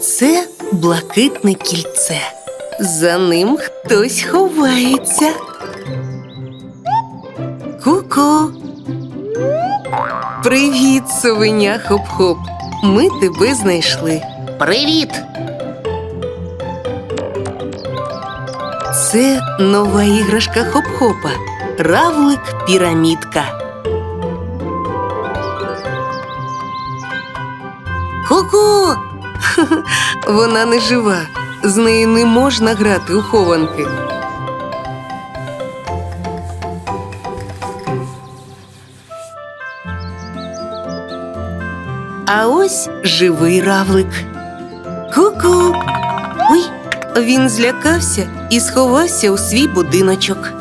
Це блакитне кільце. За ним хтось ховається. Ку-ку. Привіт, совеня хоп-хоп. Ми тебе знайшли. Привіт! Це нова іграшка хоп-хопа. Равлик пірамідка. Вона не жива. З нею не можна грати у хованки. А ось живий равлик. Ку-ку! Ой, він злякався і сховався у свій будиночок.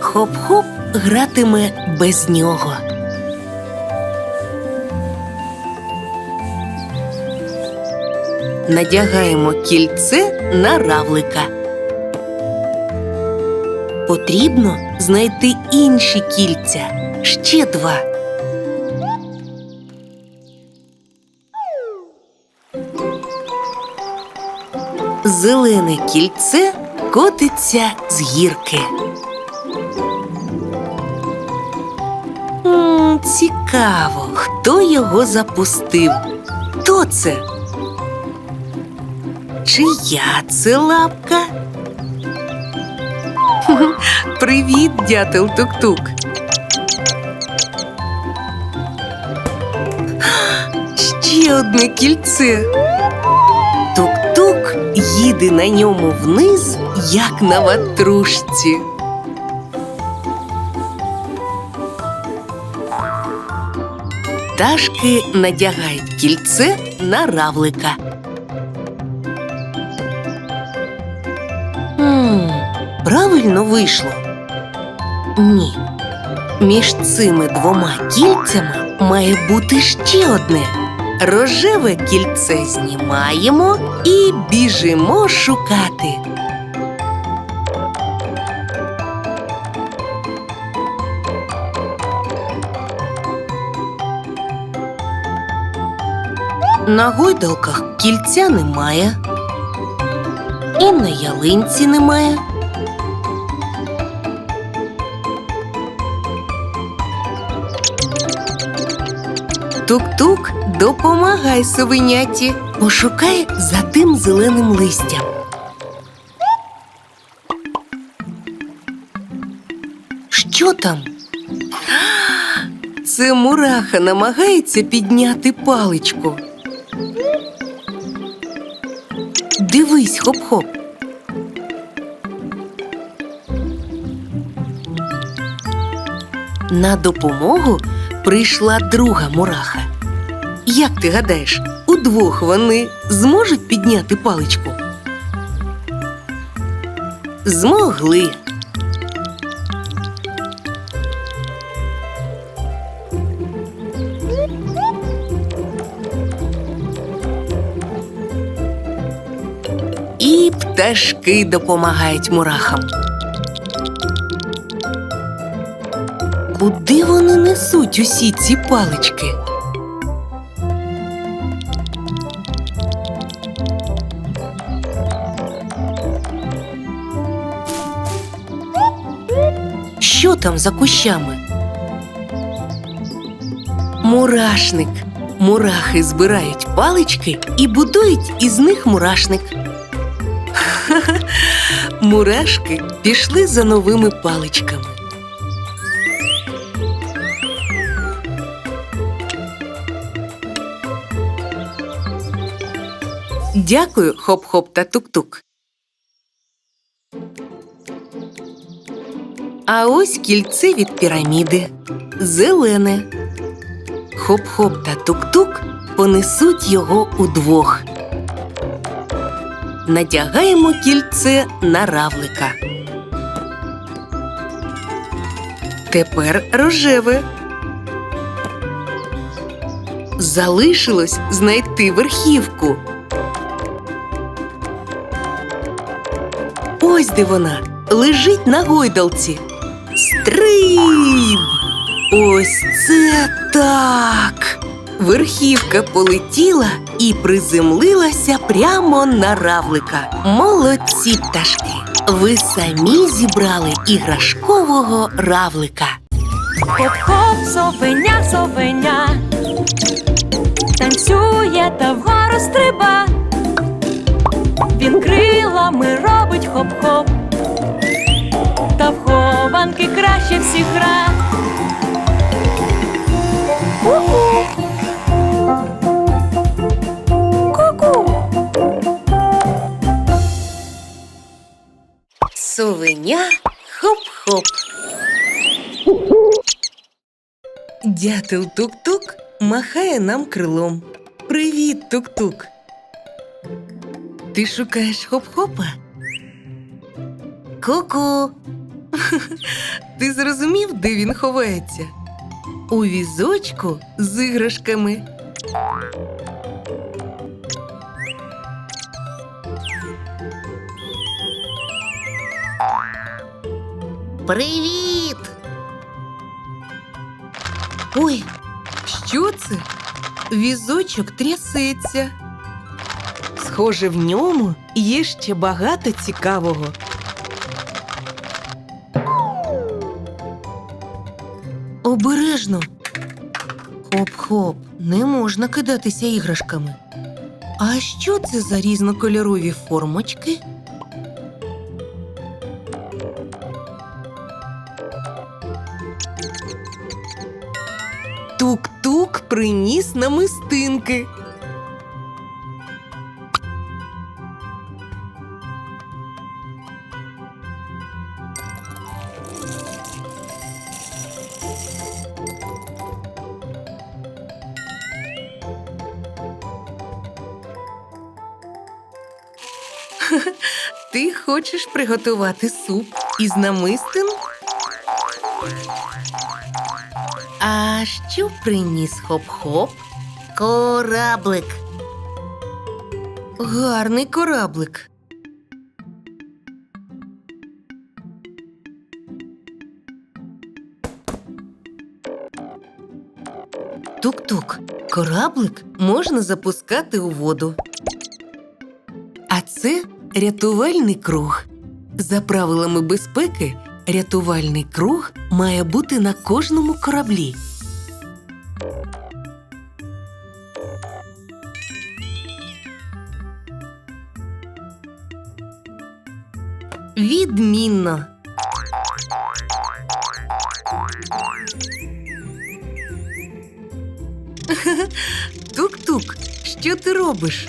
Хоп-хоп гратиме без нього. Надягаємо кільце на равлика. Потрібно знайти інші кільця. Ще два. Зелене кільце котиться з гірки. М, цікаво, хто його запустив? Хто це? Чия це лапка? Привіт, дятел Тук-Тук. Ще одне кільце. Тук-тук їде на ньому вниз, як на ватрушці. Пташки надягають кільце на равлика. Правильно вийшло. Ні. Між цими двома кільцями має бути ще одне. Рожеве кільце знімаємо і біжимо шукати. На гойдалках кільця немає. І на ялинці немає. Тук-тук, допомагай совеняті. Пошукай за тим зеленим листям. Що там? Це мураха намагається підняти паличку. Дивись, хоп-хоп. На допомогу прийшла друга мураха. Як ти гадаєш, удвох вони зможуть підняти паличку? Змогли. І пташки допомагають мурахам. Куди вони несуть усі ці палички? Що там за кущами? Мурашник. Мурахи збирають палички і будують із них мурашник. Мурашки пішли за новими паличками. Дякую, хоп-хоп та тук-тук. А ось кільце від піраміди. Зелене. Хоп-хоп та тук-тук понесуть його удвох. Надягаємо кільце на равлика. Тепер рожеве. Залишилось знайти верхівку. Ось де вона лежить на гойдалці. Стриб! Ось це так! Верхівка полетіла і приземлилася прямо на равлика. Молодці пташки! Ви самі зібрали іграшкового равлика. Хоп-хоп, совеня, совеня. Танцює та вгору стриба. Він крилами робить хоп-хоп. Та в хованки краще всіх гра. Ку-ку. Ку-ку. Совеня хоп-хоп. Дятел тук-тук махає нам крилом. Привіт, тук-тук. Ти шукаєш хоп-хопа? Ку-ку. Ти зрозумів, де він ховається? У візочку з іграшками. Привіт! Ой, що це? Візочок трясеться. Схоже, в ньому є ще багато цікавого. Обережно. Хоп-хоп, не можна кидатися іграшками. А що це за різнокольорові формочки? Тук-тук приніс намистинки. Ти хочеш приготувати суп із намистин? А що приніс хоп-хоп? Кораблик. Гарний кораблик. Тук-тук. Кораблик можна запускати у воду. Це рятувальний круг. За правилами безпеки, рятувальний круг має бути на кожному кораблі. Відмінно. Тук-тук, що ти робиш?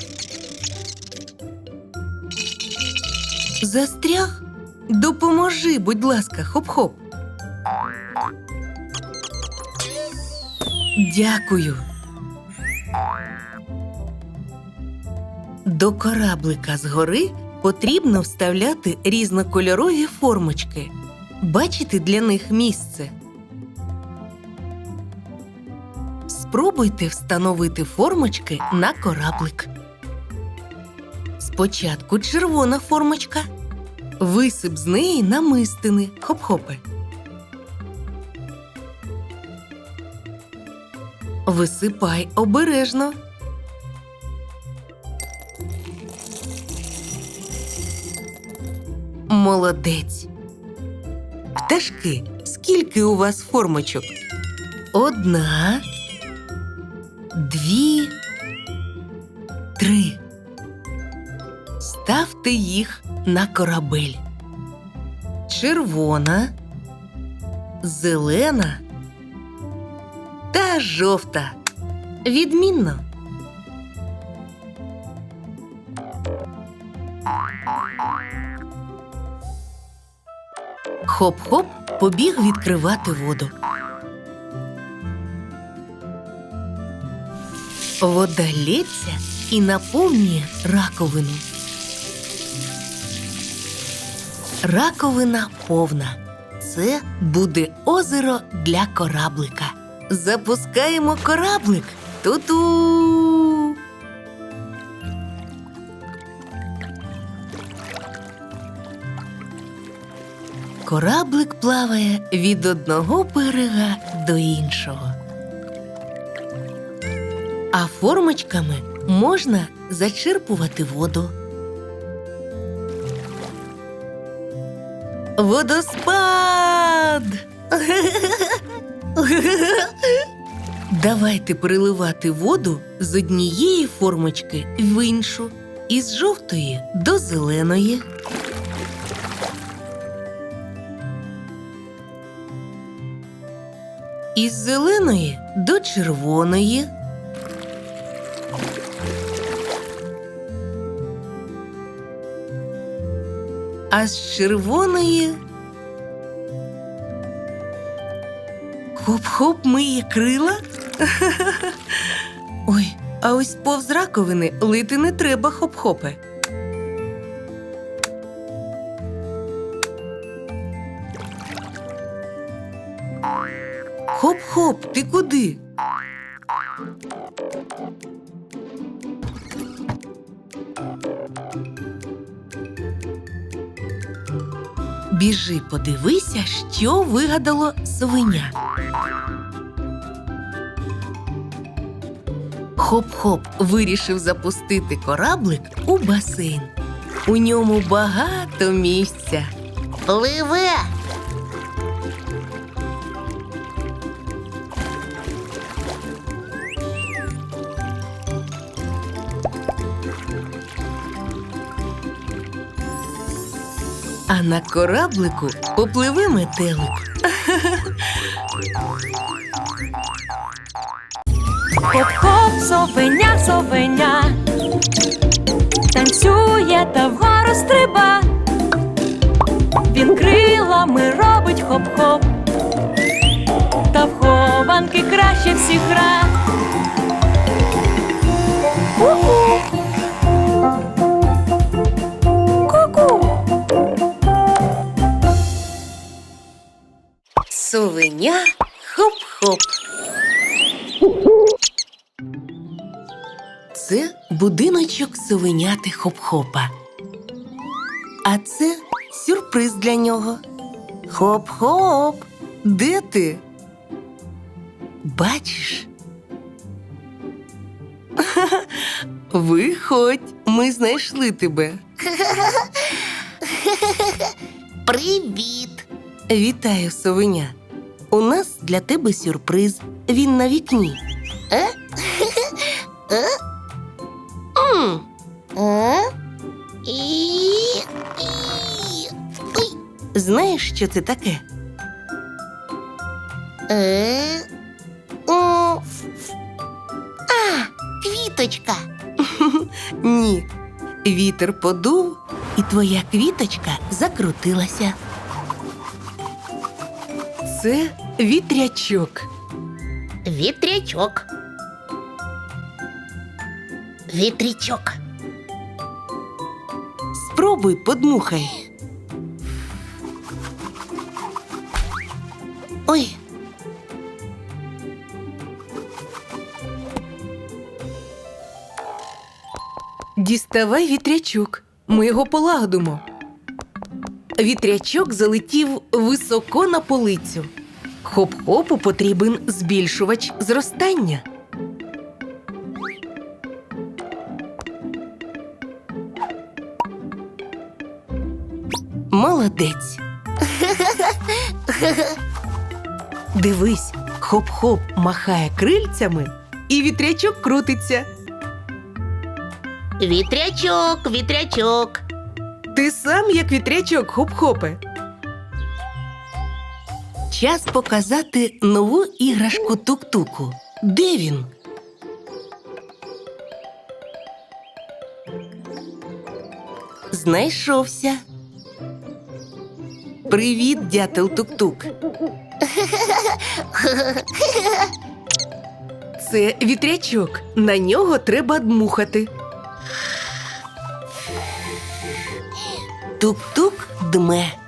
Застряг? Допоможи, будь ласка, хоп-хоп. Дякую. До кораблика згори потрібно вставляти різнокольорові формочки. Бачите для них місце. Спробуйте встановити формочки на кораблик. Спочатку червона формочка. Висип з неї намистини. Хоп-хопи. Висипай обережно. Молодець. Пташки, скільки у вас формочок? Одна, дві, три. Ставте їх на корабель. Червона, зелена та жовта. Відмінно. Хоп-хоп побіг відкривати воду. Вода лється і наповнює раковину. Раковина повна. Це буде озеро для кораблика. Запускаємо кораблик. Ту-ту! Кораблик плаває від одного берега до іншого. А формочками можна зачерпувати воду. Водоспад! Давайте переливати воду з однієї формочки в іншу, із жовтої до зеленої. Із зеленої до червоної. А з червоної. Хоп-хоп миє крила. Ой, а ось повз раковини лити не треба хоп-хопе. Хоп-хоп, ти куди? Біжи, подивися, що вигадало свиня. Хоп-хоп вирішив запустити кораблик у басейн. У ньому багато місця. Пливе. А на кораблику попливе метелик. Хоп-хоп, совеня, совеня. Танцює та вгору стриба. Він крилами робить хоп-хоп. Та в хованки краще всіх гра. Совеня хоп-хоп. Це будиночок совеняти хоп-хопа. А це сюрприз для нього. Хоп-хоп. Де ти? Бачиш? Виходь, ми знайшли тебе. Привіт. Вітаю, совеня. У нас для тебе сюрприз. Він на вікні. Е? Е? М, Е? І... І... Ой. Знаєш, що це таке? Е? О. А, квіточка. Ні. Вітер подув, і твоя квіточка закрутилася. Це вітрячок. Вітрячок. Вітрячок. Спробуй подмухай. Ой, Діставай вітрячок. Ми його полагодимо. Вітрячок залетів високо на полицю. Хоп-хопу потрібен збільшувач зростання. Молодець. Дивись, хоп-хоп махає крильцями, і вітрячок крутиться. вітрячок, вітрячок. Ти сам як вітрячок, хоп-хопе. Час показати нову іграшку тук-туку. Де він? Знайшовся. Привіт, дятел тук-тук. Це вітрячок. На нього треба дмухати. Тук-тук дме.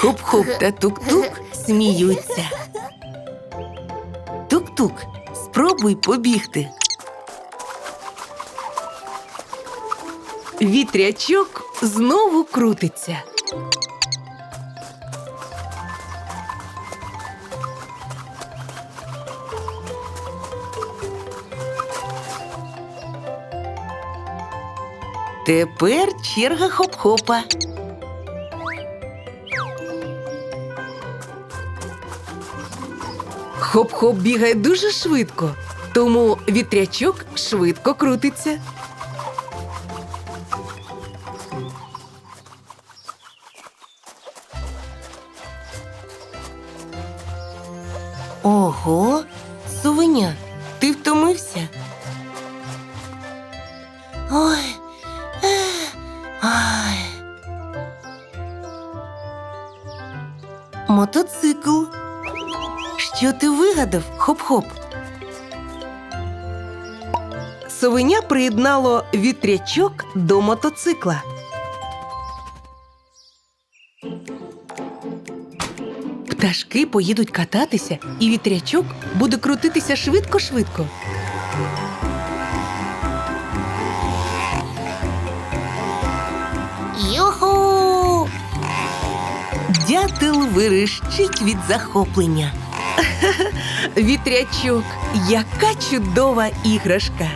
Хуп-хуп та тук-тук сміються. Тук-тук, спробуй побігти. Вітрячок знову крутиться. Тепер черга хоп-хопа. Хоп-хоп бігає дуже швидко, тому вітрячок швидко крутиться. Ого, совеня, ти втомився? Ой. Ай. Мотоцикл. Що ти вигадав, хоп-хоп? Совеня приєднало вітрячок до мотоцикла. Пташки поїдуть кататися, і вітрячок буде крутитися швидко-швидко. Юху! Дятел вирищить від захоплення. Вітрячок, яка чудова іграшка!